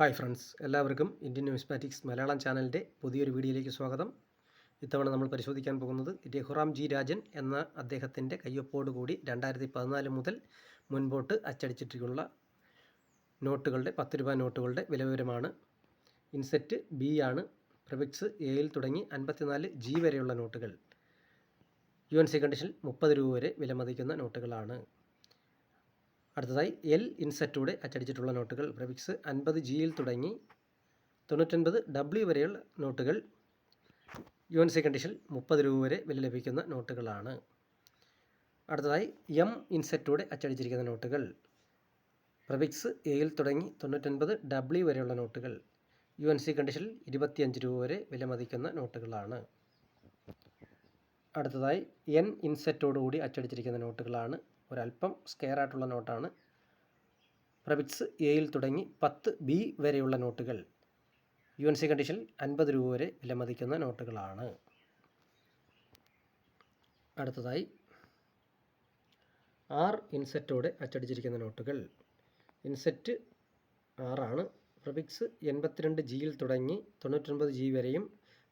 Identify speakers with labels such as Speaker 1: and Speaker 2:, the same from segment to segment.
Speaker 1: Hi friends എല്ലാവർക്കും Indian Newsmatics Malayalam ചാനലിന്റെ പുതിയൊരു വീഡിയോയിലേക്ക് സ്വാഗതം. ഇത്തവണ നമ്മൾ പരിശോധിക്കാൻ പോകുന്നത് രഘുറാം ജി രാജൻ എന്ന അദ്ദേഹത്തിന്റെ കയ്യൊപ്പോടുകൂടി രണ്ടായിരത്തി പതിനാല് മുതൽ മുൻപോട്ട് അച്ചടിച്ചിട്ടുള്ള നോട്ടുകളുടെ പത്ത് രൂപ നോട്ടുകളുടെ വിലവിവരമാണ് ഇൻസെറ്റ് ബി ആണ് പ്രവിക്സ് എയിൽ തുടങ്ങി അൻപത്തിനാല് ജി വരെയുള്ള നോട്ടുകൾ. യു എൻ സി കണ്ടീഷൻ മുപ്പത് രൂപ വരെ വിലമതിക്കുന്ന നോട്ടുകളാണ്. അടുത്തതായി എൽ ഇൻസെറ്റൂടെ അച്ചടിച്ചിട്ടുള്ള നോട്ടുകൾ പ്രിഫിക്സ് അൻപത് ജിയിൽ തുടങ്ങി തൊണ്ണൂറ്റൊൻപത് ഡബ്ല്യു വരെയുള്ള നോട്ടുകൾ യു എൻ സി കണ്ടീഷൻ മുപ്പത് രൂപ വരെ വില ലഭിക്കുന്ന നോട്ടുകളാണ് അടുത്തതായി എം ഇൻസെറ്റൂടെ അച്ചടിച്ചിരിക്കുന്ന നോട്ടുകൾ പ്രഫിക്സ് എയിൽ തുടങ്ങി തൊണ്ണൂറ്റൊൻപത് ഡബ്ല്യു വരെയുള്ള നോട്ടുകൾ യു എൻ സി കണ്ടീഷനിൽ ഇരുപത്തിയഞ്ച് രൂപ വരെ വിലമതിക്കുന്ന നോട്ടുകളാണ് അടുത്തതായി എൻ ഇൻസെറ്റോടുകൂടി അച്ചടിച്ചിരിക്കുന്ന നോട്ടുകളാണ് ഒരല്പം സ്കെയർ ആയിട്ടുള്ള നോട്ടാണ്. പ്രവിക്സ് എയിൽ തുടങ്ങി പത്ത് ബി വരെയുള്ള നോട്ടുകൾ. യു എൻ സി കണ്ടീഷനിൽ അൻപത് രൂപ വരെ വിലമതിക്കുന്ന നോട്ടുകളാണ്. അടുത്തതായി ആർ ഇൻസെറ്റോടെ അച്ചടിച്ചിരിക്കുന്ന നോട്ടുകൾ. ഇൻസെറ്റ് ആറാണ്. പ്രവിക്സ് എൺപത്തിരണ്ട് ജിയിൽ തുടങ്ങി തൊണ്ണൂറ്റൊൻപത് ജി വരെയും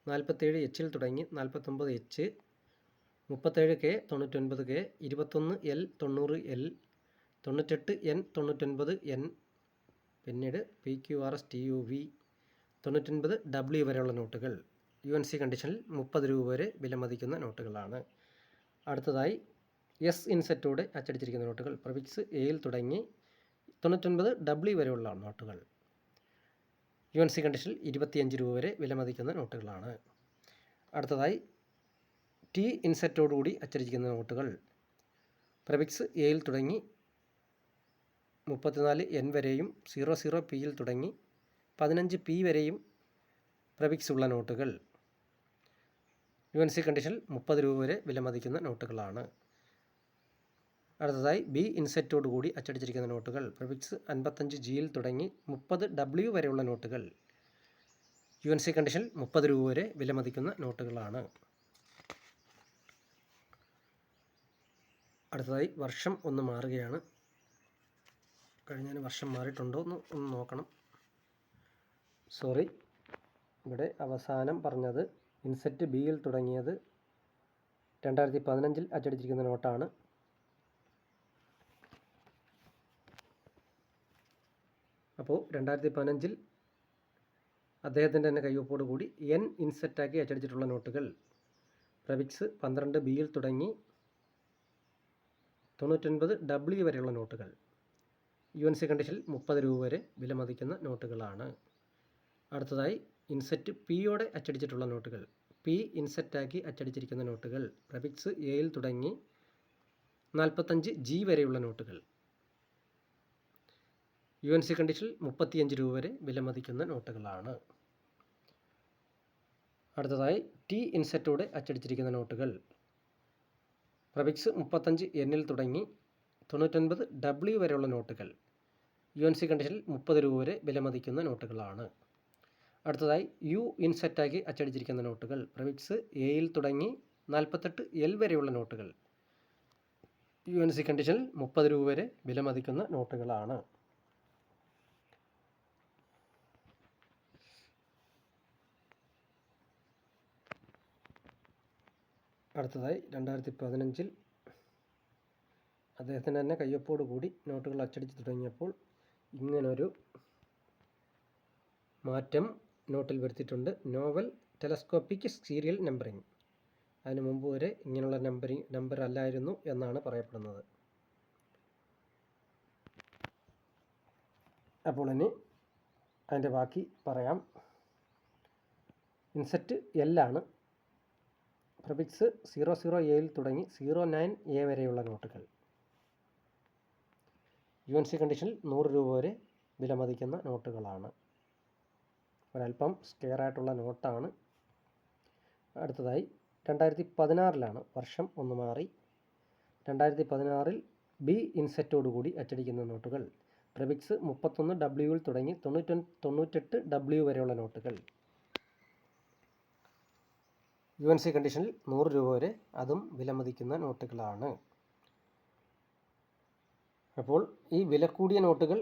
Speaker 1: നാൽപ്പത്തേഴ് എച്ചിൽ തുടങ്ങി നാൽപ്പത്തൊമ്പത് എച്ച്. മുപ്പത്തേഴ് കെ തൊണ്ണൂറ്റൊൻപത് കെ ഇരുപത്തൊന്ന് എൽ തൊണ്ണൂറ് എൽ തൊണ്ണൂറ്റെട്ട് എൻ തൊണ്ണൂറ്റൊൻപത് എൻ പിന്നീട് P Q R S T U V തൊണ്ണൂറ്റൊൻപത് ഡബ്ല്യു വരെയുള്ള നോട്ടുകൾ യു എൻ സി കണ്ടീഷനിൽ മുപ്പത് രൂപ വരെ വിലമതിക്കുന്ന നോട്ടുകളാണ്. അടുത്തതായി എസ് ഇൻസെറ്റോടെ അച്ചടിച്ചിരിക്കുന്ന നോട്ടുകൾ പ്രവിക്സ് എയിൽ തുടങ്ങി തൊണ്ണൂറ്റൊൻപത് ഡബ്ല്യു വരെയുള്ള നോട്ടുകൾ യു എൻ സി കണ്ടീഷനിൽ ഇരുപത്തിയഞ്ച് രൂപ വരെ വിലമതിക്കുന്ന നോട്ടുകളാണ്. അടുത്തതായി ടി ഇൻസെറ്റോടുകൂടി അച്ചടിച്ചിരിക്കുന്ന നോട്ടുകൾ. പ്രവിക്സ് എയിൽ തുടങ്ങി. മുപ്പത്തിനാല് എൻ വരെയും സീറോ സീറോ പിയിൽ തുടങ്ങി. പതിനഞ്ച് പി വരെയും പ്രവിക്സ് ഉള്ള നോട്ടുകൾ. യു എൻ സി കണ്ടീഷനിൽ മുപ്പത് രൂപ വരെ വിലമതിക്കുന്ന നോട്ടുകളാണ്. അടുത്തതായി ബി ഇൻസെറ്റോടുകൂടി അച്ചടിച്ചിരിക്കുന്ന നോട്ടുകൾ. പ്രവിക്സ് അൻപത്തഞ്ച് ജിയിൽ തുടങ്ങി. മുപ്പത് ഡബ്ല്യു വരെയുള്ള നോട്ടുകൾ. യു എൻ സി കണ്ടീഷനിൽ മുപ്പത് രൂപ വരെ വിലമതിക്കുന്ന നോട്ടുകളാണ്. അടുത്തതായി വർഷം ഒന്ന് മാറുകയാണ്. കഴിഞ്ഞ വർഷം മാറിയിട്ടുണ്ടോ എന്ന് ഒന്ന് നോക്കണം. സോറി ഇവിടെ അവസാനം പറഞ്ഞത് ഇൻസെറ്റ് ബിയിൽ തുടങ്ങിയത് രണ്ടായിരത്തി പതിനഞ്ചിൽ അച്ചടിച്ചിരിക്കുന്ന നോട്ടാണ്. അപ്പോൾ രണ്ടായിരത്തി പതിനഞ്ചിൽ അദ്ദേഹത്തിന്റെ തന്നെ കയ്യൊപ്പോട് കൂടി എൻ ഇൻസെറ്റാക്കി അച്ചടിച്ചിട്ടുള്ള നോട്ടുകൾ. പ്രവിക്സ് പന്ത്രണ്ട് ബിയിൽ തുടങ്ങി തൊണ്ണൂറ്റൊൻപത് ഡബ്ല്യു വരെയുള്ള നോട്ടുകൾ. യു എൻ സി കണ്ടീഷനിൽ മുപ്പത് രൂപ വരെ വിലമതിക്കുന്ന നോട്ടുകളാണ്. അടുത്തതായി ഇൻസെറ്റ് പിയോടെ അച്ചടിച്ചിട്ടുള്ള നോട്ടുകൾ. പി ഇൻസെറ്റാക്കി അച്ചടിച്ചിരിക്കുന്ന നോട്ടുകൾ. പ്രബിക്സ് എയിൽ തുടങ്ങി നാൽപ്പത്തഞ്ച് ജി വരെയുള്ള നോട്ടുകൾ. യു എൻ സി കണ്ടീഷനിൽ മുപ്പത്തിയഞ്ച് രൂപ വരെ വിലമതിക്കുന്ന നോട്ടുകളാണ്. അടുത്തതായി ടി ഇൻസെറ്റോടെ അച്ചടിച്ചിരിക്കുന്ന നോട്ടുകൾ. പ്രവിക്സ് മുപ്പത്തഞ്ച് എന്നിൽ തുടങ്ങി തൊണ്ണൂറ്റൊൻപത് ഡബ്ല്യു വരെയുള്ള നോട്ടുകൾ. യു എൻ സി കണ്ടീഷനിൽ മുപ്പത് രൂപ വരെ വിലമതിക്കുന്ന നോട്ടുകളാണ്. അടുത്തതായി യു ഇൻസെറ്റാക്കി അച്ചടിച്ചിരിക്കുന്ന നോട്ടുകൾ. പ്രവിക്സ് എയിൽ തുടങ്ങി നാൽപ്പത്തെട്ട് എൽ വരെയുള്ള നോട്ടുകൾ. യു എൻ സി കണ്ടീഷനിൽ മുപ്പത് രൂപ വരെ വിലമതിക്കുന്ന നോട്ടുകളാണ്. അടുത്തതായി രണ്ടായിരത്തി പതിനഞ്ചിൽ അദ്ദേഹത്തിന് തന്നെ കയ്യൊപ്പോട് കൂടി നോട്ടുകൾ അച്ചടിച്ച് തുടങ്ങിയപ്പോൾ ഇങ്ങനൊരു മാറ്റം നോട്ടിൽ വരുത്തിയിട്ടുണ്ട്. Novel telescopic serial numbering. അതിനു മുമ്പ് വരെ ഇങ്ങനെയുള്ള നമ്പറിംഗ് നമ്പർ അല്ലായിരുന്നു എന്നാണ് പറയപ്പെടുന്നത്. അപ്പോൾ ഇനി അതിന്റെ ബാക്കി പറയാം. ഇൻസെറ്റ് എല്ലാണ് പ്രബിക്സ് സീറോ സീറോ എയിൽ തുടങ്ങി സീറോ നയൻ എ വരെയുള്ള നോട്ടുകൾ. യു എൻ സി കണ്ടീഷനിൽ നൂറ് രൂപ വരെ വിലമതിക്കുന്ന നോട്ടുകളാണ്. ഒരല്പം സ്കെയർ ആയിട്ടുള്ള നോട്ടാണ്. അടുത്തതായി രണ്ടായിരത്തി പതിനാറിലാണ് വർഷം ഒന്ന് മാറി. രണ്ടായിരത്തി പതിനാറിൽ ബി ഇൻസെറ്റോടുകൂടി അച്ചടിക്കുന്ന നോട്ടുകൾ. പ്രിഫിക്സ് മുപ്പത്തൊന്ന് ഡബ്ല്യുവിൽ തുടങ്ങി തൊണ്ണൂറ്റൊ തൊണ്ണൂറ്റെട്ട് ഡബ്ല്യു വരെയുള്ള നോട്ടുകൾ. യു എൻ സി കണ്ടീഷനിൽ നൂറ് രൂപ വരെ അതും വിലമതിക്കുന്ന നോട്ടുകളാണ്. അപ്പോൾ ഈ വില കൂടിയ നോട്ടുകൾ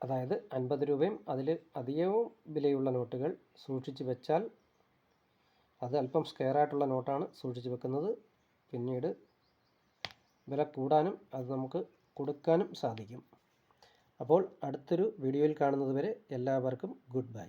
Speaker 1: അതായത് അൻപത് രൂപയും അതിൽ അധികവും വിലയുള്ള നോട്ടുകൾ സൂക്ഷിച്ച് വെച്ചാൽ അത് അല്പം സ്ക്വയർ ആയിട്ടുള്ള നോട്ടാണ് സൂക്ഷിച്ച് വെക്കുന്നത്. പിന്നീട് വില കൂടാനും അത് നമുക്ക് കൊടുക്കാനും സാധിക്കും. അപ്പോൾ അടുത്തൊരു വീഡിയോയിൽ കാണുന്നത് വരെ എല്ലാവർക്കും ഗുഡ് ബൈ.